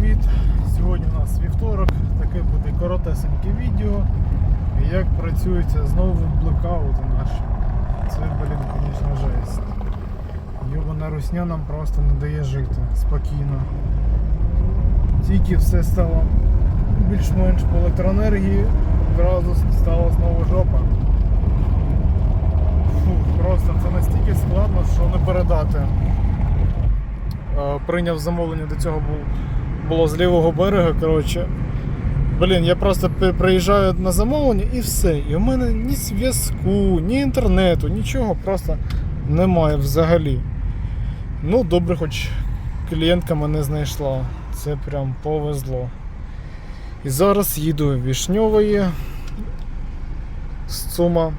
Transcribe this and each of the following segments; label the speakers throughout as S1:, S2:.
S1: привіт! Сьогодні у нас вівторок, таке буде коротесеньке відео. Як працюється знову блекаути наші. Це, блін, звісно, жесть. Йобана русня нам просто не дає жити спокійно. Тільки все стало більш-менш по електроенергії, одразу стала знову жопа. Фу, просто це настільки складно, що не передати. Е, прийняв замовлення до цього був, було з лівого берега. Коротше. Блін, я просто приїжджаю на замовлення і все. І у мене ні зв'язку, ні інтернету, нічого просто немає взагалі. Ну, добре, хоч клієнтка мене знайшла. Це прям повезло. І зараз їду в Вішньової з Цума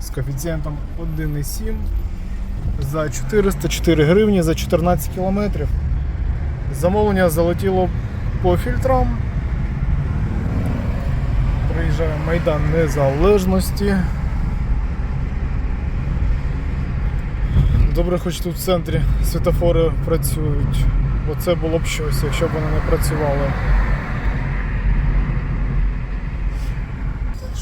S1: з коефіцієнтом 1,7 за 404 гривні за 14 кілометрів. Замовлення залетіло по фільтрам. Приїжджає Майдан Незалежності. Добре, хоч тут в центрі світофори працюють. Бо це було б щось, якщо б вони не працювали.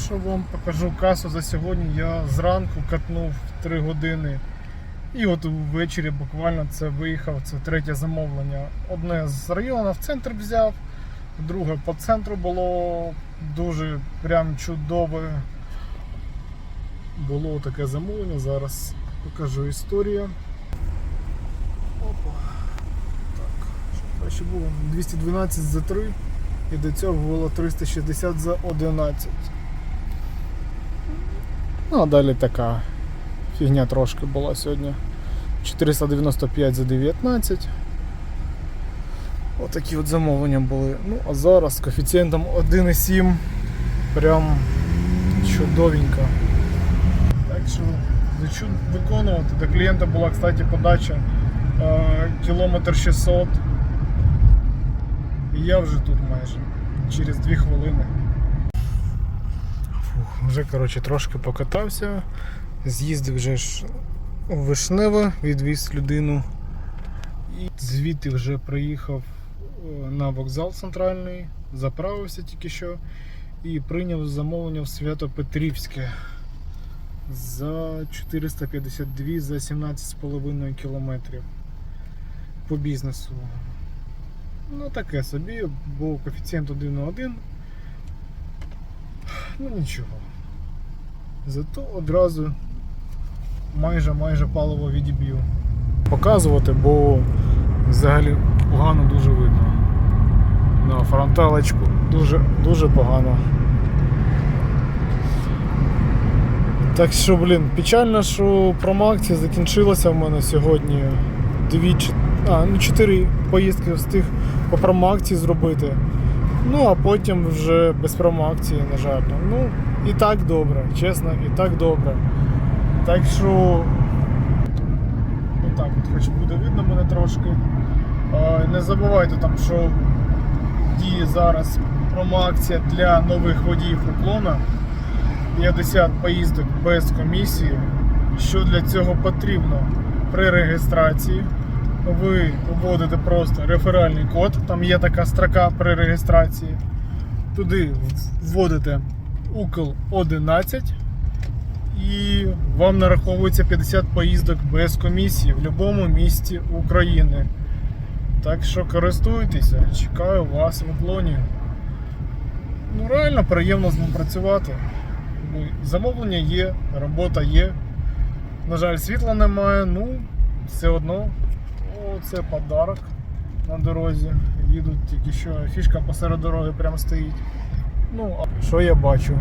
S1: Що вам покажу касу за сьогодні. Я зранку катнув 3 години. І от ввечері буквально це виїхав, це третє замовлення. Одне з району в центр взяв, друге по центру було дуже прям чудове. Було таке замовлення, зараз покажу історію. Опа. Так, що краще було? 212 за 3 і до цього було 360 за 11. Ну, а далі така фігня трошки була сьогодні. 495 за 19. Отакі от замовлення були. Ну, а зараз з коефіцієнтом 1,7 прям чудовенько. Так що хочу виконувати. До клієнта була, кстати, подача е, кілометр 600. І я вже тут майже через 2 хвилини. Фух, вже коротше, трошки покатався. З'їздив вже ж у Вишневе, відвіз людину. І звідти вже приїхав е, на вокзал центральний, заправився тільки що і прийняв замовлення в Свято-Петрівське за 452 за 17,5 кілометрів по бізнесу. Ну таке собі, був коефіцієнт 1,1. Ну нічого. Зато одразу майже майже паливо відіб'ю. Показувати, бо взагалі погано дуже видно. На фронталочку дуже, дуже погано. Так що, блін, печально, що промоакція закінчилася в мене сьогодні. Дві, а, ну, чотири поїздки встиг по промоакції зробити. Ну, а потім вже без промоакції, на жаль. Ну, і так добре, чесно, і так добре. Так що. Отак от, хоч буде видно мене трошки. Не забувайте там, що діє зараз промоакція для нових водіїв уклона. 50 поїздок без комісії. Що для цього потрібно? При реєстрації ви вводите просто реферальний код, там є така строка при реєстрації. Туди вводите укл 11 і вам нараховується 50 поїздок без комісії в будь-якому місті України. Так що користуйтеся, чекаю вас в уклоні. Ну реально приємно з ним працювати. Замовлення є, робота є. На жаль, світла немає, ну все одно. О, це подарок на дорозі. Їдуть тільки що фішка посеред дороги прямо стоїть. Ну, а що я бачу?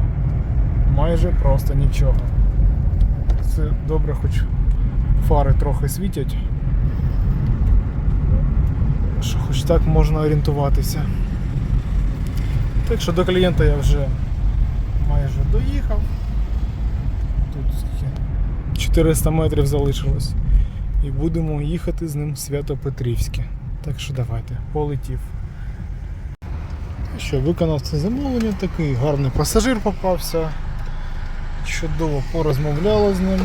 S1: Майже просто нічого. Це добре, хоч фари трохи світять. Що хоч так можна орієнтуватися. Так що до клієнта я вже майже доїхав. Тут скільки? 400 метрів залишилось. І будемо їхати з ним в Свято-Петрівське. Так що давайте, полетів. Що, виконав це замовлення, такий гарний пасажир попався. Чудово порозмовляли з ним.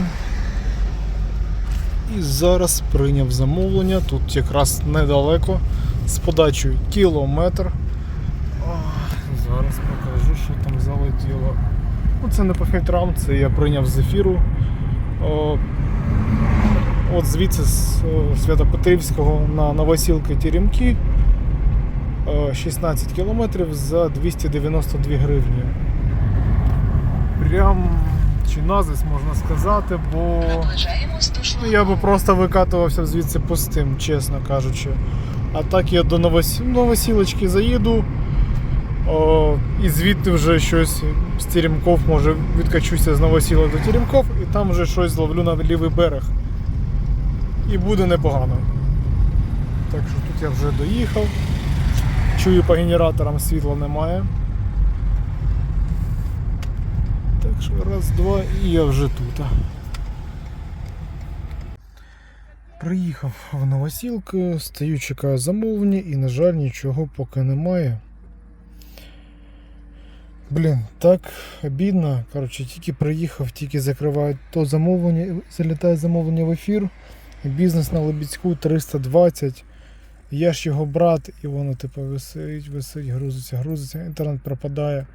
S1: І зараз прийняв замовлення. Тут якраз недалеко з подачею кілометр. Зараз покажу, що там залетіло. Ну, це не по фільтрам, це я прийняв з ефіру. О, от звідси з Святопетрівського на Новосілки Теремки. О, 16 кілометрів за 292 гривні. Прям чи назис можна сказати, бо ну, я би просто викатувався звідси пустим, чесно кажучи. А так я до Новосі... Новосілочки заїду. О, і звідти вже щось з Теремков, може відкачуся з Новосілок до Теремков і там вже щось зловлю на лівий берег. І буде непогано. Так що тут я вже доїхав. Чую по генераторам світла немає. Так що раз, два і я вже тут. Приїхав в Новосілки, стою, чекаю замовлення і, на жаль, нічого поки немає. Блін, так обідно. Коротше, тільки приїхав, тільки закривають то замовлення, залітає замовлення в ефір. Бізнес на Лебідську 320. Я ж його брат, і воно типу висить, висить, грузиться, грузиться, інтернет пропадає.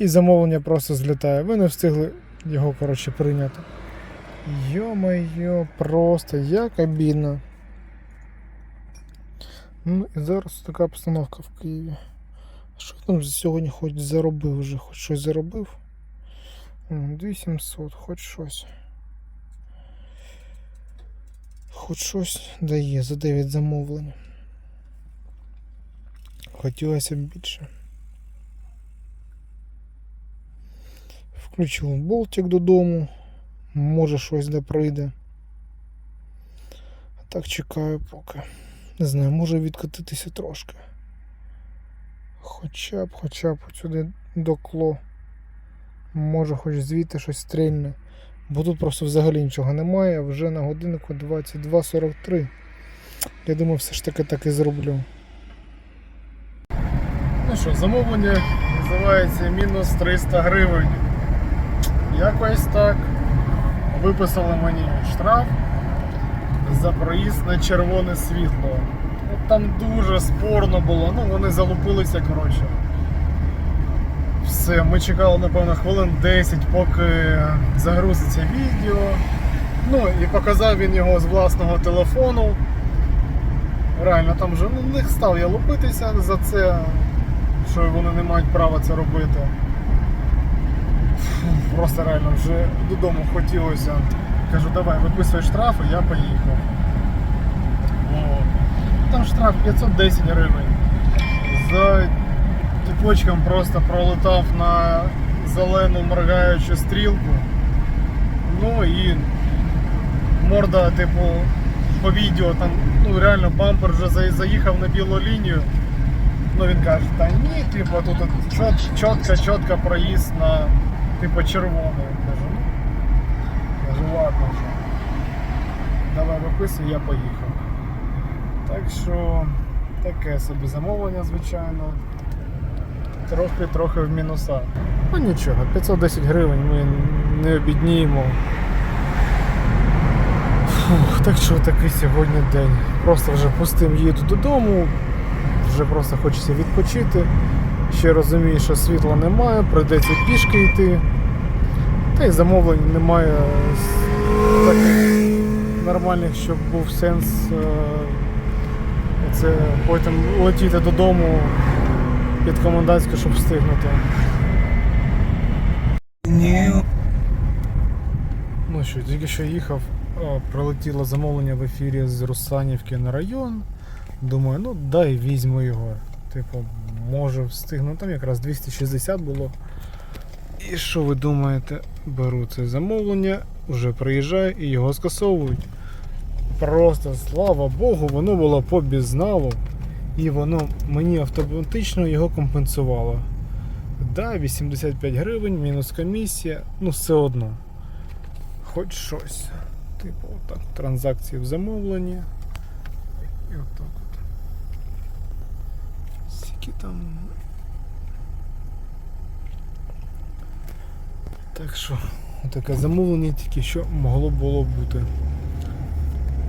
S1: І замовлення просто злітає. Ви не встигли його коротше, прийняти. Йо-моє, просто як обідно. Ну і зараз така обстановка в Києві. Що там сьогодні хоч заробив вже, хоч щось заробив? М, 2700, хоч щось. Хоч щось дає за 9 замовлень. Хотілося б більше. Включив болтик додому. Може щось де прийде. А так чекаю поки. Не знаю, може відкотитися трошки. Хоча б, хоча б сюди до кло. Може хоч звідти щось стрільне. Бо тут просто взагалі нічого немає, вже на годиннику 22.43. Я думаю, все ж таки так і зроблю. Ну що, замовлення називається мінус 300 гривень. Якось так. Виписали мені штраф за проїзд на червоне світло. От там дуже спорно було, ну вони залупилися, коротше. Все, ми чекали, напевно, хвилин 10, поки загрузиться відео. Ну і показав він його з власного телефону. Реально, там вже ну, не став я лупитися за це, що вони не мають права це робити. Просто реально вже додому хотілося. Кажу, давай, виписуй штрафи, я поїхав. От. Там штраф 510 гривень. За тіпочком просто пролетав на зелену моргаючу стрілку. Ну і морда, типу, по відео там, ну реально бампер вже заїхав на білу лінію. Ну він каже, та ні, типу, тут чітко, чітко проїзд на типу червоний. Кажу, ну, кажу, ладно вже. Давай виписуй, я поїхав. Так що таке собі замовлення, звичайно. Трохи-трохи в мінуса. Ну нічого, 510 гривень ми не обідніємо. Фух, так що такий сьогодні день. Просто вже пустим їду додому, вже просто хочеться відпочити. Ще розумію, що світла немає, прийдеться пішки йти. Та й замовлень немає таких нормальних, щоб був сенс е, це потім летіти додому під комендантську, щоб встигнути. Ну що, тільки що їхав, прилетіло замовлення в ефірі з Русанівки на район. Думаю, ну дай візьму його. Типу, може встигну. Там якраз 260 було. І що ви думаєте? Беру це замовлення, вже приїжджаю і його скасовують. Просто слава Богу, воно було по безналу. І воно мені автоматично його компенсувало. Да, 85 гривень, мінус комісія, ну все одно. Хоч щось. Типу, отак, транзакції в замовленні. І отак от. Там. Так що, таке замовлення тільки що могло було бути.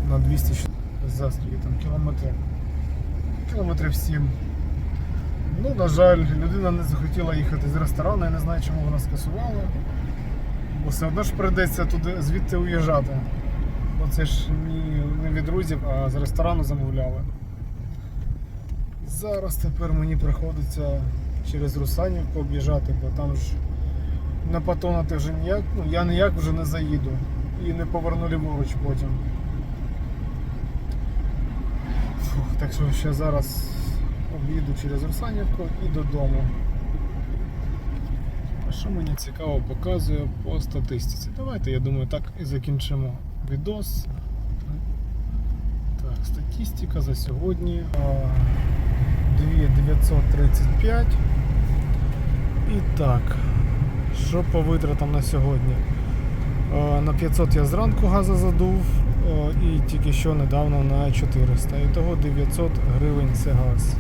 S1: На 200 за скільки там кілометрів. кілометрів 7. Ну, на жаль, людина не захотіла їхати з ресторану, я не знаю, чому вона скасувала. Бо все одно ж прийдеться туди звідти уїжджати. Бо це ж не від друзів, а з ресторану замовляли. Зараз тепер мені приходиться через Русанівку об'їжджати, бо там ж на Патона ти вже ніяк, ну я ніяк вже не заїду і не поверну ліворуч потім. Фух, так що ще зараз об'їду через Русанівку і додому. А що мені цікаво показує по статистиці? Давайте, я думаю, так і закінчимо відос. Так, статистика за сьогодні. А, 2935. І так, що по витратам на сьогодні? Е, На 500 я зранку газу задув е, і тільки що недавно на 400. І того 900 гривень це газ.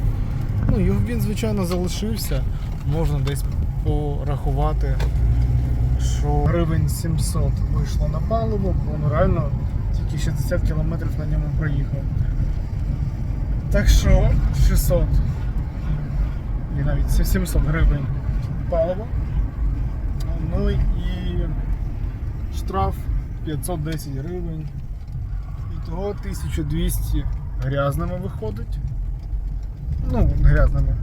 S1: Ну, його він, звичайно, залишився. Можна десь порахувати, що гривень 700 вийшло на паливо, бо ну, реально тільки 60 кілометрів на ньому проїхав. Так що 600 і навіть 700 гривень паливо. Ну і штраф 510 гривень. І того 1200 грязними виходить. Ну, грязними.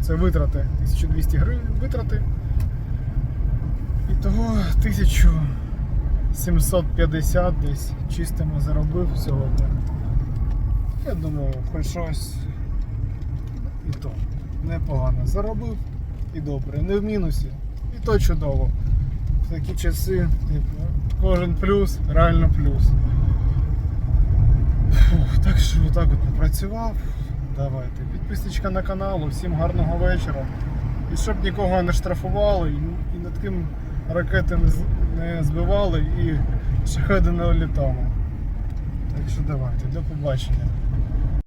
S1: Це витрати. 1200 гривень витрати. І того 1750 десь чистими заробив сьогодні. Я думаю, хоч щось і то непогано заробив і добре, не в мінусі, і то чудово. В такі часи, типу, кожен плюс, реально плюс. Фух, так що отак от попрацював. Давайте. Підписочка на канал, всім гарного вечора. І щоб нікого не штрафували, і, над ким ракети не збивали і шахеди не літали. Так що давайте, до побачення.